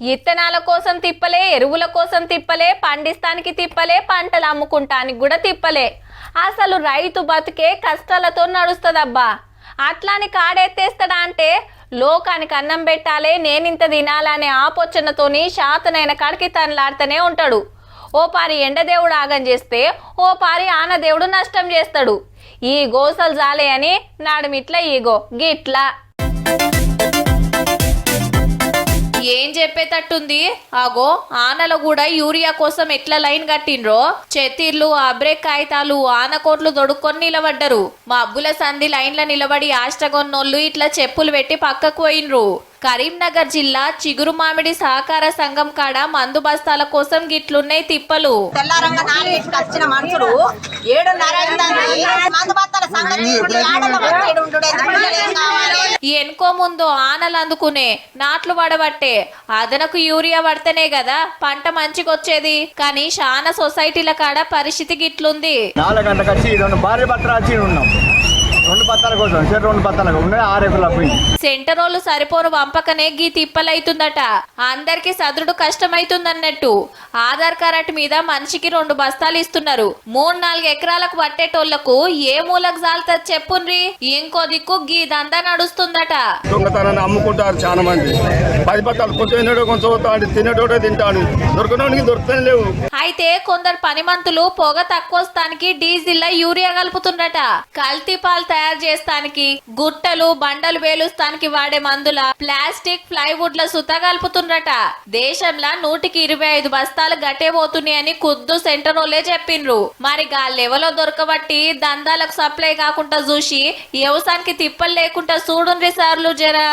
ఇత్తనాల కోసం తిప్పలే ఎరువుల కోసం తిప్పలే పండిస్తానికి తిప్పలే పంటలు అమ్ముకుంటానికి కూడా తిప్పలే. అసలు రైతు బతుకే కష్టాలతో నడుస్తుందబ్బా. అట్లాని కాడెత్తేస్తాడా అంటే లోకానికి అన్నం పెట్టాలే నేనింత తినాలనే ఆపోచనతోని శాతనైన కాడికి తనలాడుతూనే ఉంటాడు. ఓ పారి ఎండదేవుడు ఆగం చేస్తే ఓ పారి ఆనదేవుడు నష్టం చేస్తాడు. ఈ గోసలు జాలే అని నాడుమిట్ల ఈగో గిట్లా. ఏం చెప్పేటట్టుంది? ఆగో ఆనలో కూడా యూరియా కోసం ఎట్లా లైన్ కట్టిండ్రో? చెత్తిర్లు అబ్రేక్ కాగితాలు ఆనకోట్లు దొడుక్కొని నిలబడ్డరు. మా అబ్బుల సంధి లైన్ల నిలబడి ఆష్టగొన్నోళ్ళు ఇట్లా చెప్పులు పెట్టి పక్కకు పోయినరు కరీంనగర్ జిల్లా చిగురు మామిడి సహకార సంఘం కాడ మందు బస్తాల కోసం గిట్లున్నాయి తిప్పలు. తెల్లారంగా వచ్చిన మనుషులు ఏడున్నర మందు ఎనుకో ముందు ఆనలు అందుకునే నాట్లు పడబట్టే అదనకు యూరియా పడితేనే కదా పంట మంచిగొచ్చేది. కానీ చాలా సొసైటీల కాడ పరిస్థితి గిట్లుంది. నాలుగు గంటలకు వచ్చి రెండు భార్య భర్తలు వచ్చి ఉన్నాం రెండు బత్తాల కోసం సరే రెండు బత్తాలకు ఉన్నాయి ఆరు ఎకరాలు పోయింది సెంటరోళ్ళు సరిపోరు వంపకనే గీ తిప్పలైతుందట. అందరికి సదుడు కష్టమైతుందన్నట్టు. ఆధార్ కార్డ్ మీద మనిషికి రెండు బస్తాలు ఇస్తున్నారు. మూడు నాలుగు ఎకరాలకు పట్టేటోళ్ళకు ఏ మూలకు జాలుతుంది చెప్పుండ్రి? ఇంకో దిక్కు గీ దందా నడుస్తుందట. దొంగతనాన్ని అమ్ముకుంటారు చాలా మంది. పది పట్టాలు కొంచెం తినడో కొంచెం పోతాడు తినేటోడే తింటాడు. దొరకడానికి దొరుకుతానే లేవు. అయితే కొందరు పనిమంతులు పొగ తక్కువ స్థానికి డీజిల్ యూరియా కలుపుతుండట కల్తీ పాలు తయారు చేస్తానికి గుట్టలు బండలు వేలుస్తానికి వాడే మందుల ప్లాస్టిక్ ప్లైవుడ్ల సుత కలుపుతుండట దేశంలో నూటికి ఇరవై ఐదు బస్తాలు గట్టే పోతున్నాయని కుద్దు సెంటర్ వాళ్ళే చెప్పిండ్రు. మరి గా లెవెలో దొరకబట్టి దందాలకు సప్లై కాకుండా చూసి వ్యవసాయానికి తిప్పలు లేకుండా చూడుండ్రి సార్లు జరా.